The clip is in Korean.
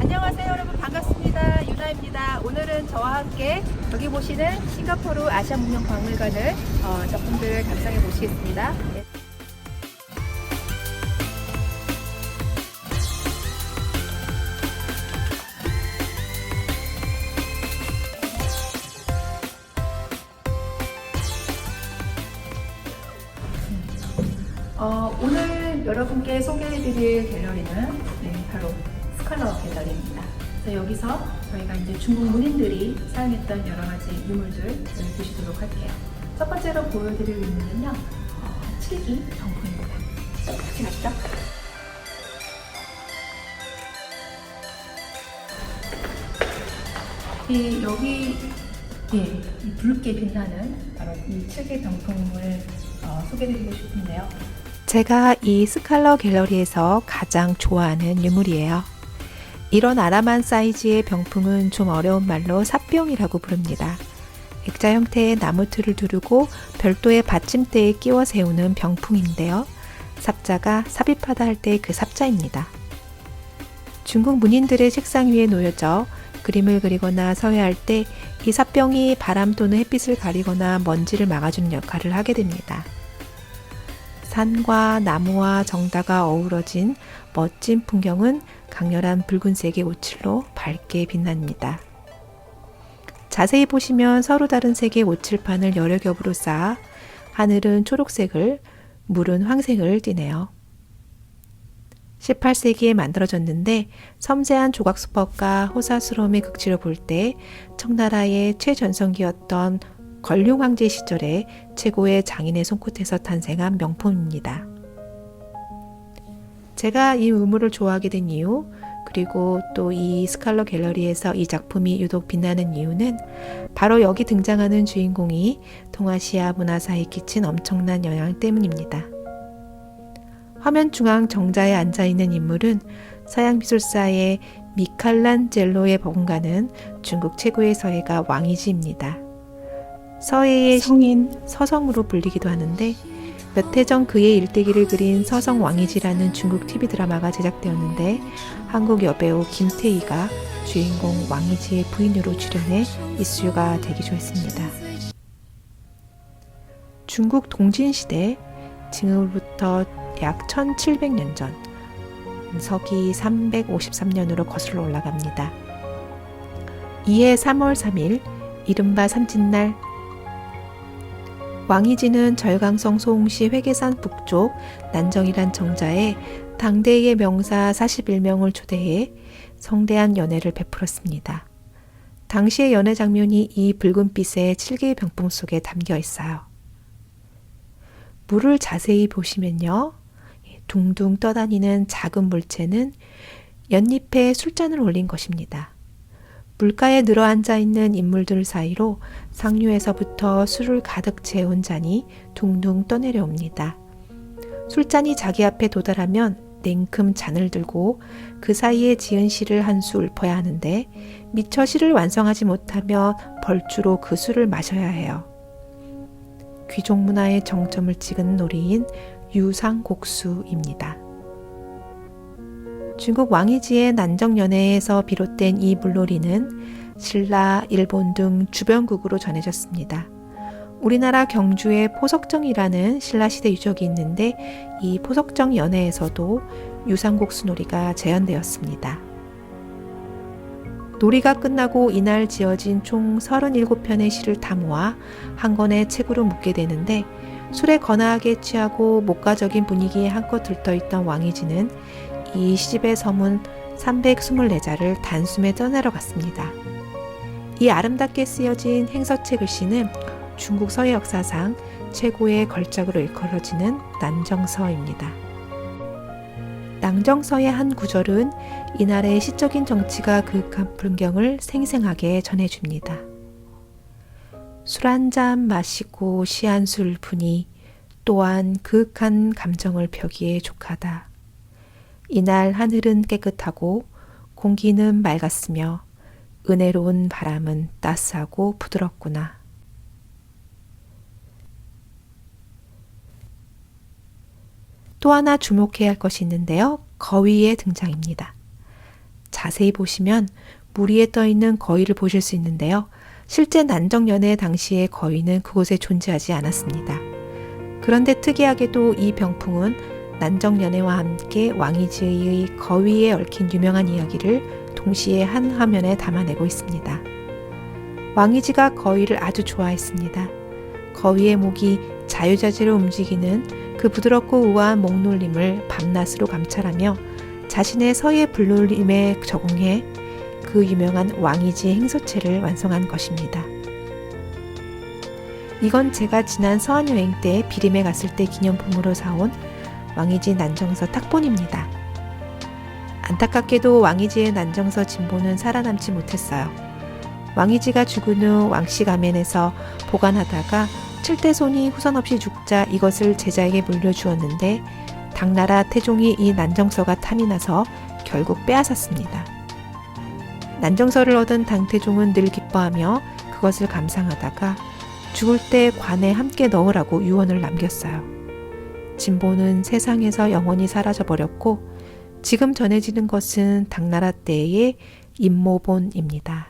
안녕하세요 여러분. 반갑습니다. 유나입니다. 오늘은 저와 함께 여기 보시는 싱가포르 아시아문명박물관을 어, 작품들 감상해 보시겠습니다. 네. 어, 오늘 여러분께 소개해드릴 갤러리는 네, 바로 스컬러 갤러리입니다. 그래서 여기서 저희가 이제 중국 문인들이 사용했던 여러 가지 유물들을 보시도록 할게요. 첫 번째로 보여드릴 유물은요, 어, 칠기 병포입니다. 같이 가시죠. 이 여기 예, 이 붉게 빛나는 바로 이 칠기 병풍을 어, 소개드리고 싶은데요. 제가 이 스칼러 갤러리에서 가장 좋아하는 유물이에요. 이런 아람한 사이즈의 병풍은 좀 어려운 말로 삽병이라고 부릅니다. 액자 형태의 나무 틀을 두르고 별도의 받침대에 끼워 세우는 병풍인데요. 삽자가 삽입하다 할 때 그 삽자입니다. 중국 문인들의 책상 위에 놓여져 그림을 그리거나 서회할 때 이 삽병이 바람 또는 햇빛을 가리거나 먼지를 막아주는 역할을 하게 됩니다. 산과 나무와 정다가 어우러진 멋진 풍경은 강렬한 붉은색의 오칠로 밝게 빛납니다. 자세히 보시면 서로 다른 색의 오칠판을 여러 겹으로 쌓아 하늘은 초록색을, 물은 황색을 띠네요. 18세기에 만들어졌는데 섬세한 조각 수법과 호사스러움의 극치를 볼때 청나라의 최전성기였던 걸륭 황제 시절에 최고의 장인의 손끝에서 탄생한 명품입니다. 제가 이 우물을 좋아하게 된 이유, 그리고 또 이 스칼러 갤러리에서 이 작품이 유독 빛나는 이유는 바로 여기 등장하는 주인공이 동아시아 문화사에 끼친 엄청난 영향 때문입니다. 화면 중앙 정자에 앉아 있는 인물은 서양 미술사의 미칼란젤로의 버금가는 중국 최고의 서예가 왕이지입니다. 서예의 성인 서성으로 불리기도 하는데 몇 해 전 그의 일대기를 그린 서성 왕이지라는 중국 TV 드라마가 제작되었는데 한국 여배우 김태희가 주인공 왕이지의 부인으로 출연해 이슈가 되기도 했습니다. 중국 동진시대 징후부터 약 1700년 전 서기 353년으로 거슬러 올라갑니다. 이해 3월 3일 이른바 삼진날 왕이지는 절강성 소웅시 회계산 북쪽 난정이란 정자에 당대의 명사 41명을 초대해 성대한 연회를 베풀었습니다. 당시의 연회 장면이 이 붉은빛의 칠개의 병풍 속에 담겨 있어요. 물을 자세히 보시면요. 둥둥 떠다니는 작은 물체는 연잎에 술잔을 올린 것입니다. 물가에 늘어앉아 있는 인물들 사이로 상류에서부터 술을 가득 채운 잔이 둥둥 떠내려옵니다. 술잔이 자기 앞에 도달하면 냉큼 잔을 들고 그 사이에 지은 시를 한 수 읊어야 하는데 미처 시를 완성하지 못하며 벌주로 그 술을 마셔야 해요. 귀족 문화의 정점을 찍은 놀이인 유상곡수입니다. 중국 왕이지의 난정연회에서 비롯된 이 물놀이는 신라, 일본 등 주변국으로 전해졌습니다. 우리나라 경주에 포석정이라는 신라시대 유적이 있는데 이 포석정 연회에서도 유상곡수 놀이가 재현되었습니다. 놀이가 끝나고 이날 지어진 총 37편의 시를 다 모아 한 권의 책으로 묶게 되는데 술에 거나하게 취하고 목가적인 분위기에 한껏 들떠있던 왕이지는 이 시집의 서문 324자를 단숨에 떠내러 갔습니다. 이 아름답게 쓰여진 행서체 글씨는 중국 서예 역사상 최고의 걸작으로 일컬어지는 난정서입니다. 낭정서의 한 구절은 이날의 시적인 정치가 그윽한 풍경을 생생하게 전해줍니다. 술 한 잔 마시고 시한술 푸니 또한 그윽한 감정을 펴기에 족하다. 이날 하늘은 깨끗하고 공기는 맑았으며 은혜로운 바람은 따스하고 부드럽구나. 또 하나 주목해야 할 것이 있는데요. 거위의 등장입니다. 자세히 보시면 물 위에 떠 있는 거위를 보실 수 있는데요. 실제 난정연애 당시에 거위는 그곳에 존재하지 않았습니다. 그런데 특이하게도 이 병풍은 난정연애와 함께 왕이지의 거위에 얽힌 유명한 이야기를 동시에 한 화면에 담아내고 있습니다. 왕이지가 거위를 아주 좋아했습니다. 거위의 목이 자유자재로 움직이는 그 부드럽고 우아한 목놀림을 밤낮으로 감찰하며 자신의 서예 불놀림에 적응해 그 유명한 왕이지 행소체를 완성한 것입니다. 이건 제가 지난 서한 여행 때 비림에 갔을 때 기념품으로 사온 왕이지 난정서 탁본입니다. 안타깝게도 왕이지의 난정서 진보는 살아남지 못했어요. 왕이지가 죽은 후 왕씨 가면에서 보관하다가 칠대손이 후선 없이 죽자 이것을 제자에게 물려주었는데 당나라 태종이 이 난정서가 탐이 나서 결국 빼앗았습니다. 난정서를 얻은 당태종은 늘 기뻐하며 그것을 감상하다가 죽을 때 관에 함께 넣으라고 유언을 남겼어요. 진보는 세상에서 영원히 사라져 버렸고 지금 전해지는 것은 당나라 때의 임모본입니다.